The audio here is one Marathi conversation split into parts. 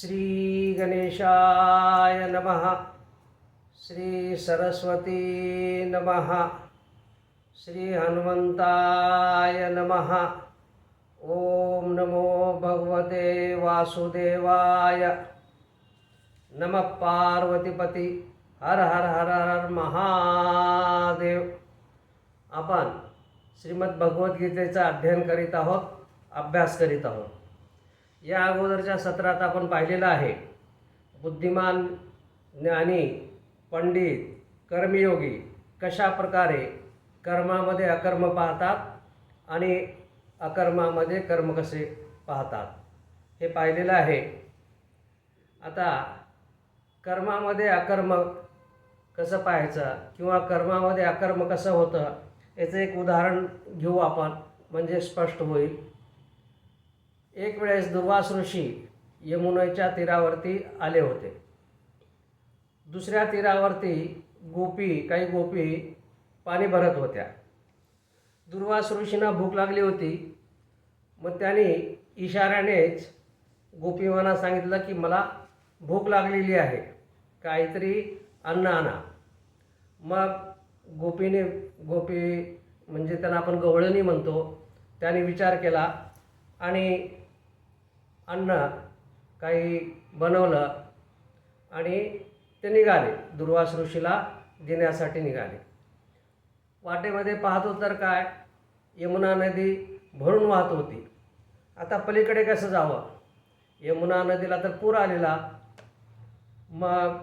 श्री गणेशाय नमः। श्री सरस्वती नमः। श्री हनुमंताय नमः। ओम नमो भगवते वासुदेवाय। नम पार्वतीपती। हर हर हर हर महादेव। आपण श्रीमद भगवद्गीतेचा अध्ययन करीत आहोत अभ्यास करीत आहोत. या अगोदरच्या सत्रात आपण पाहिलेलं आहे. बुद्धिमान ज्ञानी पंडित कर्मयोगी कशा प्रकारे कर्मामध्ये अकर्म पाहतात आणि अकर्मामध्ये कर्म कसे पाहतात? हे पाहिलेलं आहे. आता कर्मामध्ये अकर्म कसं पाहायचं किंवा कर्मामध्ये अकर्म कसं होतं याचं एक उदाहरण घेऊ आपण म्हणजे स्पष्ट होईल. एक वेळेस दुर्वास ऋषी यमुनेच्या तीरावरती आले होते. दुसऱ्या तीरावरती गोपी काही गोपी पाणी भरत होत्या. दुर्वास ऋषींना भूक लागली होती. मग त्यांनी इशाऱ्यानेच गोपीवांना सांगितलं की मला भूक लागलेली आहे. काहीतरी अन्न आणा. मग गोपीने गोपी म्हणजे त्यांना आपण गवळणी म्हणतो त्याने विचार केला आणि अन्न काही बनवलं आणि ते निघाले. दुर्वास ऋषीला देण्यासाठी निघाले. वाटेमध्ये पाहतो तर काय? यमुना नदी भरून वाहत होती. आता पलीकडे कसं जावं? यमुना नदीला तर पूर आलेला. मग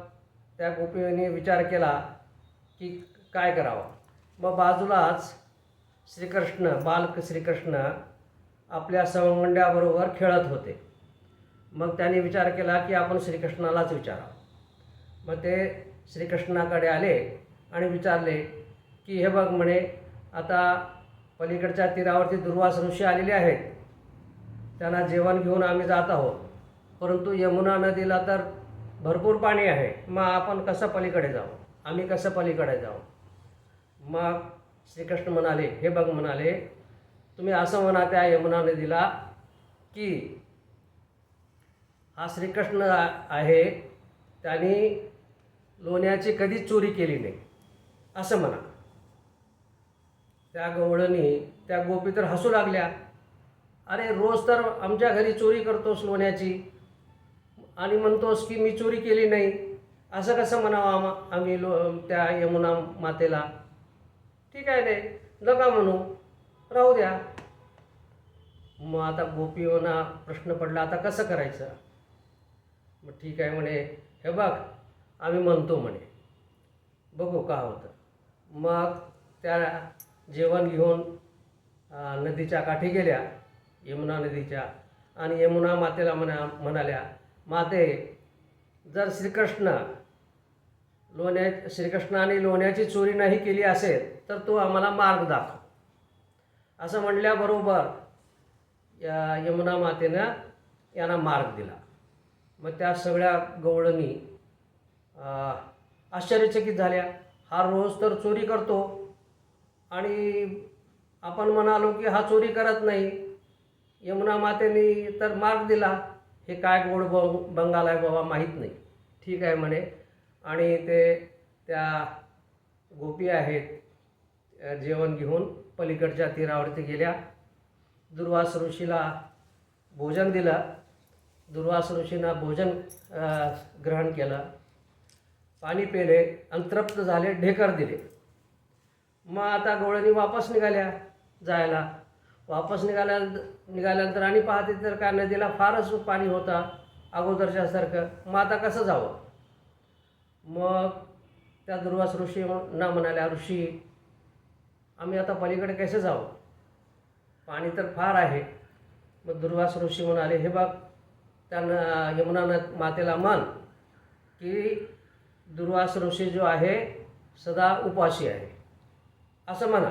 त्या गोपीने विचार केला की काय करावं? मग बाजूलाच श्रीकृष्ण बालक श्रीकृष्ण आपल्या सवंगंड्याबरोबर खेळत होते. मग त्यांनी विचार केला की आपण श्रीकृष्णालाच विचारा. मग ते श्रीकृष्णाकडे आले आणि विचारले की हे बघ म्हणे आता पलीकडच्या तीरावरती दुर्वास ऋषी आलेले आहेत. त्यांना जेवण घेऊन आम्ही जात आहोत. परंतु यमुना नदीला तर भरपूर पाणी आहे. मग आपण कसं पलीकडे जाऊ? आम्ही कसं पलीकडे जाऊ? मग श्रीकृष्ण म्हणाले हे बघ म्हणाले तुम्ही असं म्हणा त्या यमुना नदीला की हा श्रीकृष्ण आहे त्यांनी लोण्याची कधीच चोरी केली नाही. असं म्हणा. त्या गवळणी त्या गोपी तर हसू लागल्या. अरे रोज तर आमच्या घरी चोरी करतोस लोण्याची. आणि म्हणतोस की मी चोरी केली नाही. असं कसं म्हणावं आम आम्ही लो त्या यमुना मातेला? ठीक आहे रे नका म्हणू. राहू द्या. मग आता गोपींना प्रश्न पडला आता कसं करायचं? मग ठीक आहे म्हणे. हे बघ आम्ही म्हणतो म्हणे. बघू का होतं. मग त्या जेवण घेऊन नदीच्या काठी गेल्या यमुना नदीच्या. आणि यमुना मातेला म्हणा म्हणाल्या माते जर श्रीकृष्ण लोण्या श्रीकृष्णाने लोण्याची चोरी नाही केली असेल तर तो आम्हाला मार्ग दाखव. असं म्हणल्याबरोबर या यमुना मातेनं यांना मार्ग दिला. मग त्या सगळ्या गवळणी आश्चर्यचकित झाल्या. हा रोज तर चोरी करतो. आणि आपण म्हणालो की हा चोरी करत नाही. यमुना मातेने तर मार्ग दिला. हे काय गोड ब बंगाल आहे बाबा माहीत नाही. ठीक आहे म्हणे. आणि ते त्या गोपी आहेत जेवण घेऊन पलीकडच्या तीरावरती गेल्या. दुर्वास ऋषीला भोजन दिलं. दुर्वास ऋषीनं भोजन ग्रहण केलं. पाणी पेले अंतृप्त झाले ढेकर दिले. मग आता गोळ्यांनी वापस निघाल्या जायला. वापस निघाल्या निघाल्यानंतर आणि पाहते तर काय नदीला फारच पाणी होता अगोदरच्यासारखं मग आता कसं जावं? मग त्या दुर्वास ऋषी ना म्हणाल्या ऋषी आम्ही आता पलीकडे कसे जाऊ पाणी तर फार आहे. मग दुर्वास ऋषी म्हणाले हे बघ त्यांना यमुना मातेला मान की दुर्वास ऋषी जो आहे सदा उपाशी आहे. असं म्हणा.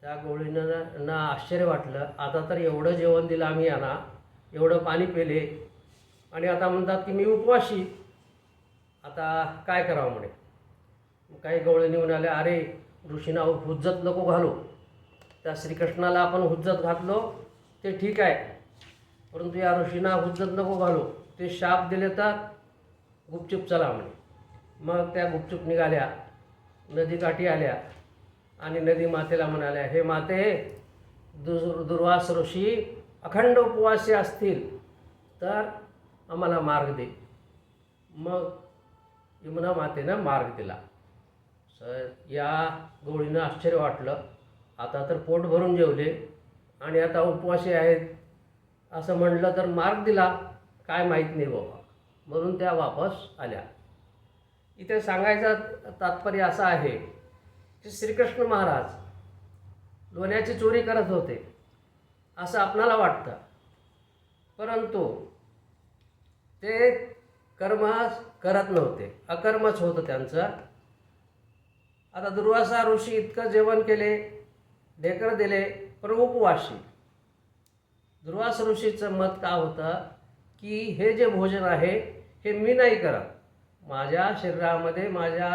त्या गोळीनं ना आश्चर्य वाटलं. आता तर एवढं जेवण दिलं आम्ही यांना एवढं पाणी पेले. आणि आता म्हणतात की मी उपवाशी. आता काय करावं म्हणे? काही काही गवळणी म्हणाले अरे ऋषीना हुज्जत नको घालू. त्या श्रीकृष्णाला आपण हुज्जत घातलो ते ठीक आहे. परंतु या ऋषींना हुज्जत नको घालू. ते शाप दिले तर गुपचूप चला म्हणे. मग त्या गुपचूप निघाल्या. नदीकाठी आल्या आणि नदी मातेला म्हणाल्या हे माते दुर् दुर्वास ऋषी अखंड उपवासी असतील तर आम्हाला मार्ग दे. मग यमुना मातेनं मार्ग दिला. सर या गोळीनं आश्चर्य वाटलं. आता तर पोट भरून जेवले आणि आता उपवासी आहेत. असं म्हटलं तर मार्ग दिला. काय माहीत नाही बाबा. म्हणून त्या वापस आल्या. इथे सांगायचं तात्पर्य असं आहे की श्रीकृष्ण महाराज लोण्याची चोरी करत होते असं आपणाला वाटतं. परंतु ते कर्म करत नव्हते. अकर्मच होतं त्यांचं. आता दुर्वासा ऋषी इतकं जेवण केले ढेकर दिले पण उपवाशी दुर्वास ऋषीचं मत का होतं? की हे जे भोजन आहे हे मी नाही करत. माझ्या शरीरामध्ये माझ्या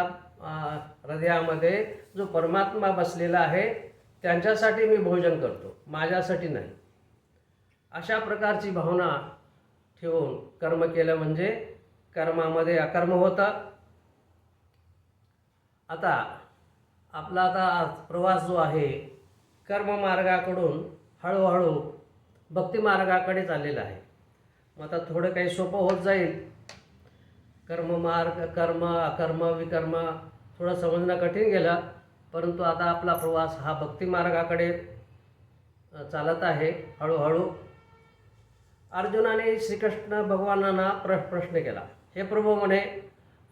हृदयामध्ये जो परमात्मा बसलेला आहे त्यांच्यासाठी मी भोजन करतो. माझ्यासाठी नाही. अशा प्रकारची भावना ठेवून कर्म केलं म्हणजे कर्मामध्ये अकर्म होतं. आता आपला आता प्रवास जो आहे कर्ममार्गाकडून हळूहळू भक्तिमार्गाकडे चाललेला आहे. मग आता थोडं काही सोपं होत जाईल. कर्ममार्ग कर्म अकर्म विकर्म थोडं समजणं कठीण गेलं परंतु आता आपला प्रवास हा भक्तिमार्गाकडे चालत आहे हळूहळू. अर्जुनाने श्रीकृष्ण भगवानांना प्र प्रश्न केला. हे प्रभू म्हणे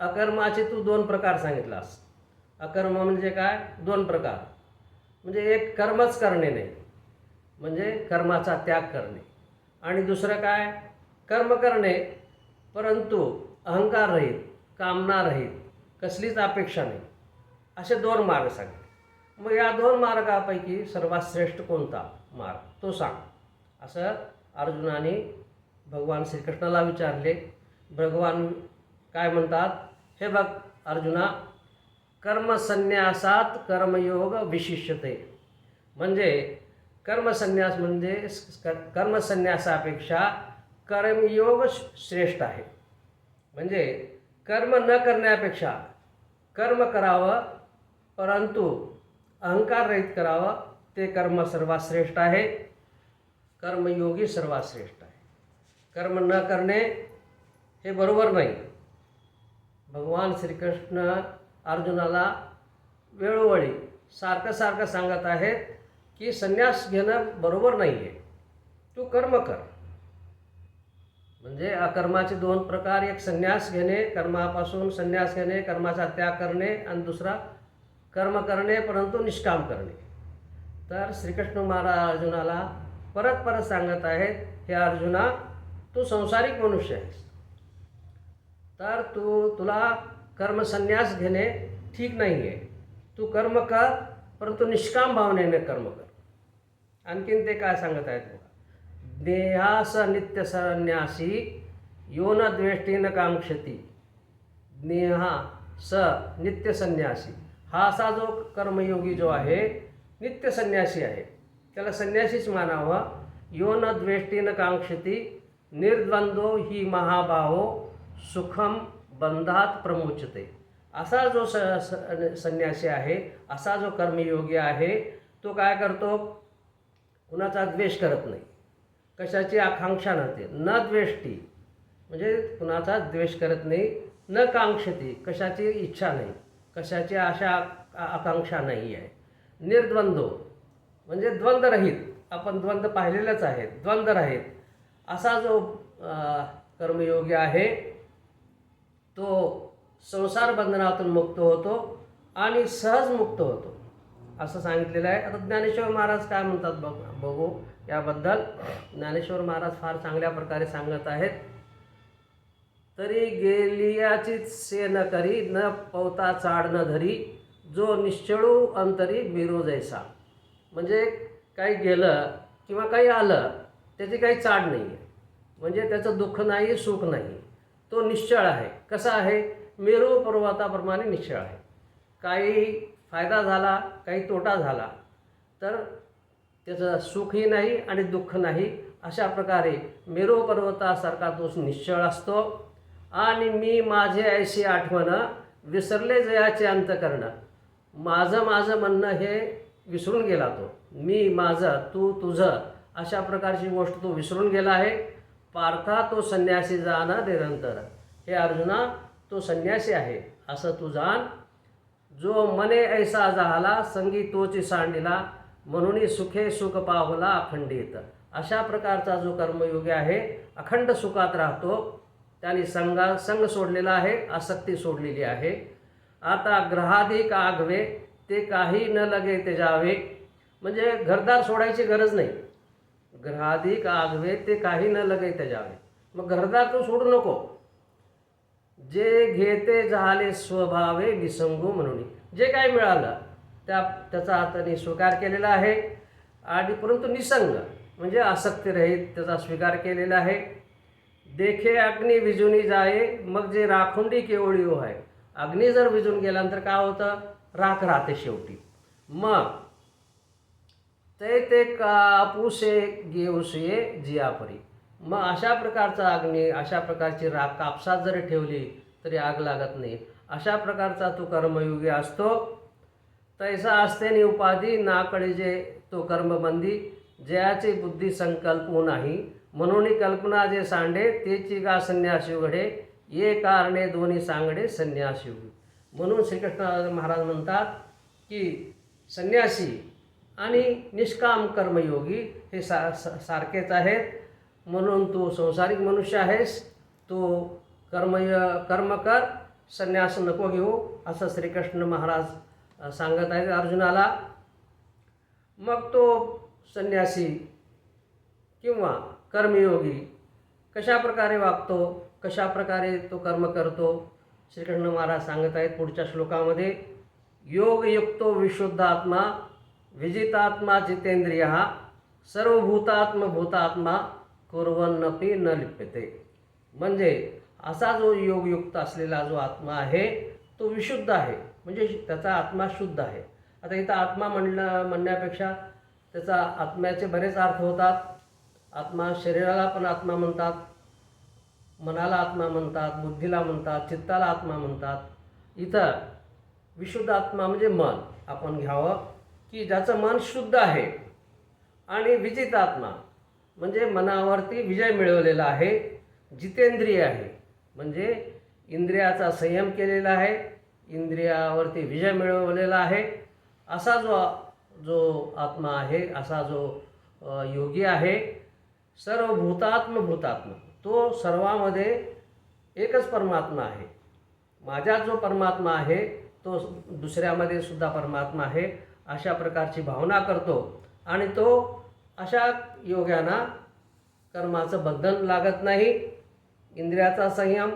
अकर्माचे तू दोन प्रकार सांगितलास. अकर्म म्हणजे काय? दोन प्रकार. म्हणजे एक कर्मच करणे नाही. म्हणजे कर्माचा त्याग करणे. आणि दुसरं काय? कर्म करणे परंतु अहंकार रहित कामना रहित कसलीच अपेक्षा नाही. असे दोन मार्ग सांगितले मग या दोन मार्गापैकी सर्वात श्रेष्ठ कोणता मार्ग? तो सांग. असं अर्जुनाने भगवान श्रीकृष्णाला विचारले. भगवान काय म्हणतात? हे बघ अर्जुना कर्मसन्यासात कर्मयोग विशिष्यते. म्हणजे कर्मसन्यास म्हणजे कर्मसन्यासापेक्षा कर्मयोग श्रेष्ठ आहे. म्हणजे कर्म न करण्यापेक्षा कर्म करावं परंतु अहंकार रहित करावं ते कर्म सर्वात श्रेष्ठ आहे. कर्मयोगी सर्वात श्रेष्ठ आहे. कर्म न करणे हे बरोबर नाही. भगवान श्रीकृष्ण अर्जुनाला वेळोवेळी सारखं सारखं सांगत आहेत की संन्यास घेणं बरोबर नाही आहे तू कर्म कर. म्हणजे अकर्माचे दोन प्रकार एक संन्यास घेणे कर्मापासून संन्यास घेणे कर्माचा त्याग करणे आणि दुसरा कर्म करणे परंतु निष्काम करणे. तर श्रीकृष्ण महाराज अर्जुनाला परत परत सांगत आहेत हे अर्जुना तू संसारिक मनुष्य आहेस. तर तू तुला कर्मसन्यास घेणे ठीक नाही आहे तू कर्म कर परंतु निष्काम भावनेने कर्म कर. आणखीन ते काय सांगत आहेत बघा. देहास नित्य संन्यासी यो न कामक्षती न नेहा स नित्य संन्यासी. हा असा जो कर्मयोगी जो आहे नित्य संन्यासी आहे. त्याला संन्यासीच मानावं. यो न कांक्षती निर्द्वंद्व ही महाभाहो सुखम बंधात प्रमोचते. असा जो स स- संन्यासी आहे असा जो कर्मयोगी आहे तो काय करतो? कुणाचा द्वेष करत नाही. कशाची आकांक्षा नसते न द्वेष्टी म्हणजे कुणाचा द्वेष करत नाही न कांक्षती कशाची इच्छा नाही कशाची आशा आकांक्षा नाही आहे. निर्द्वंद्व म्हणजे द्वंद्वरहित आपण द्वंद्व पाहिलेलंच आहेत द्वंद्वरहित. असा जो कर्मयोगी आहे तो संसार बंधनातून मुक्त होतो आणि सहज मुक्त होतो. असं सांगितलेलं आहे. आता ज्ञानेश्वर महाराज काय म्हणतात बघ बघू. याबद्दल ज्ञानेश्वर महाराज फार चांगल्या प्रकारे सांगत आहेत. तरी गेलियाचीच से न करी न पवता चाड न धरी जो निश्चळू अंतरी बिरो जैसा. म्हणजे काही गेलं किंवा काही आलं त्याची काही चाड नाही आहे म्हणजे त्याचं दुःख नाही सुख नाही. तो निश्चळ आहे. कसा आहे? मेरू पर्वताप्रमाणे निश्चळ आहे. काही फायदा झाला काही तोटा झाला तर त्याचं सुखही नाही आणि दुःख नाही अशा प्रकारे मेरू पर्वतासारखा तो निश्चळ असतो. आणि मी माझे ऐशी आठवणं विसरले जयाचे अंत करणं माझं माझं म्हणणं हे विसरून गेला तो. मी माझं तू तुझं अशा प्रकारची गोष्ट तो विसरून गेला आहे. पार्था तो संन्यासी जाणं निरंतर. हे अर्जुना तो संन्यासी आहे. असं तू जाण जो मने ऐसा झाला संगी तोची सांडिला म्हणून सुखे सुख पावला अखंडित. अशा प्रकारचा जो कर्मयोगी आहे अखंड सुखात राहतो. त्याने संगा संघ सोडलेला आहे आसक्ती सोडलेली आहे. आता ग्रहाधिक आघवे ते काही न लगे ते जावे. म्हणजे घरदार सोडायची गरज नाही. ग्रहाधिक आघवे ते काही न लगे ते जावे. मग घरदार तू सोडू नको. जे घेते झाले स्वभावे विसंगू म्हणून. जे काय मिळालं त्या त्याचा हाताने स्वीकार केलेला आहे. आणि परंतु निसंग म्हणजे आसक्तीरहित त्याचा स्वीकार केलेला आहे. देखे अग्नी विजुनी जाये मग जे राखुंडी केवळी हो आहे. अग्नी जर विजून गेल्यानंतर काय होतं? राख राहते शेवटी. मग ते ते कापूसे घेऊसे जियापरी. मग अशा प्रकारचा अग्नी अशा प्रकारची राख कापसात जरी ठेवली तरी आग लागत नाही. अशा प्रकारचा तो कर्मयोगी असतो. तैसा असतेनी उपाधी नाकडे जे तो कर्मबंदी जयाची बुद्धी संकल्प नाही म्हणून कल्पना जे सांडे तेची का संन्यासी उघडे. ये कारणे दोन्ही सांगडे संन्यास उघडे. म्हणून श्रीकृष्ण महाराज म्हणतात की संन्यासी आणि निष्काम कर्मयोगी हे सा सा- सारखेच आहेत. म्हणून तू संसारिक मनुष्य आहेस. तू कर्मय कर्म कर संन्यास नको घेऊ असं श्रीकृष्ण महाराज सांगत आहेत अर्जुनाला. मग तो संन्यासी किंवा कर्मयोगी कशा प्रकारे वागतो कशा प्रकारे तो कर्म करतो श्रीकृष्ण महाराज सांगत आहेत पुढच्या श्लोकामध्ये योगयुक्तो विशुद्ध आत्मा विजितात्मा जितेंद्रिय सर्वभूतात्मभूतात्मा कुर्वन्नपी न लिप्यते. म्हणजे असा जो योगयुक्त असलेला जो आत्मा आहे तो विशुद्ध आहे. म्हणजे त्याचा आत्मा शुद्ध आहे. आता इथं आत्मा म्हणणं म्हणण्यापेक्षा त्याचा आत्म्याचे बरेच अर्थ होतात. आत्मा शरीराला पण आत्मा म्हणतात मनाला आत्मा म्हणतात बुद्धीला म्हणतात चित्ताला आत्मा म्हणतात. इथं विशुद्ध आत्मा म्हणजे मन. आपण घ्यावं की ज्याचं मन शुद्ध आहे आणि विजित आत्मा. म्हणजे मनावरती विजय मिळवलेला आहे जितेंद्रिय आहे. म्हणजे इंद्रियाचा संयम केलेला आहे इंद्रियावरती विजय मिळवलेला आहे. असा जो जो आत्मा आहे असा जो योगी आहे सर्व भूतात्म भूतात्म तो सर्वामध्ये एकच परमात्मा आहे. माझ्या जो परमात्मा आहे तो दुसऱ्यामध्ये सुद्धा परमात्मा आहे अशा प्रकारची भावना करतो. आणि तो अशा योग्यांना कर्माचं बंधन लागत नाही. इंद्रियाचा संयम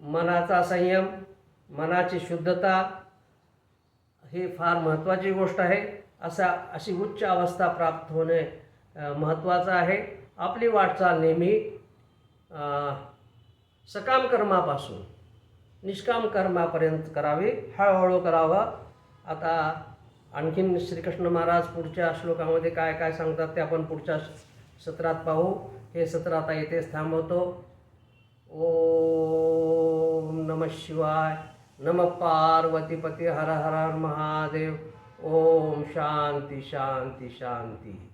मनाचा संयम मनाची शुद्धता ही फार महत्त्वाची गोष्ट आहे. असा अशी उच्च अवस्था प्राप्त होणे महत्त्वाचं आहे. आपली वाटचाल नेहमी सकाम कर्मापासून निष्काम कर्मापर्यंत करावी. हळूहळू करावं. आता आणखीन श्रीकृष्ण महाराज पुढच्या श्लोकामध्ये काय काय सांगतात ते आपण पुढच्या सत्रात पाहू. हे सत्र आता येथेच थांबवतो. ओम नम शिवाय. नम पार्वतीपती. हर हर महादेव. ओम शांती शांती शांती.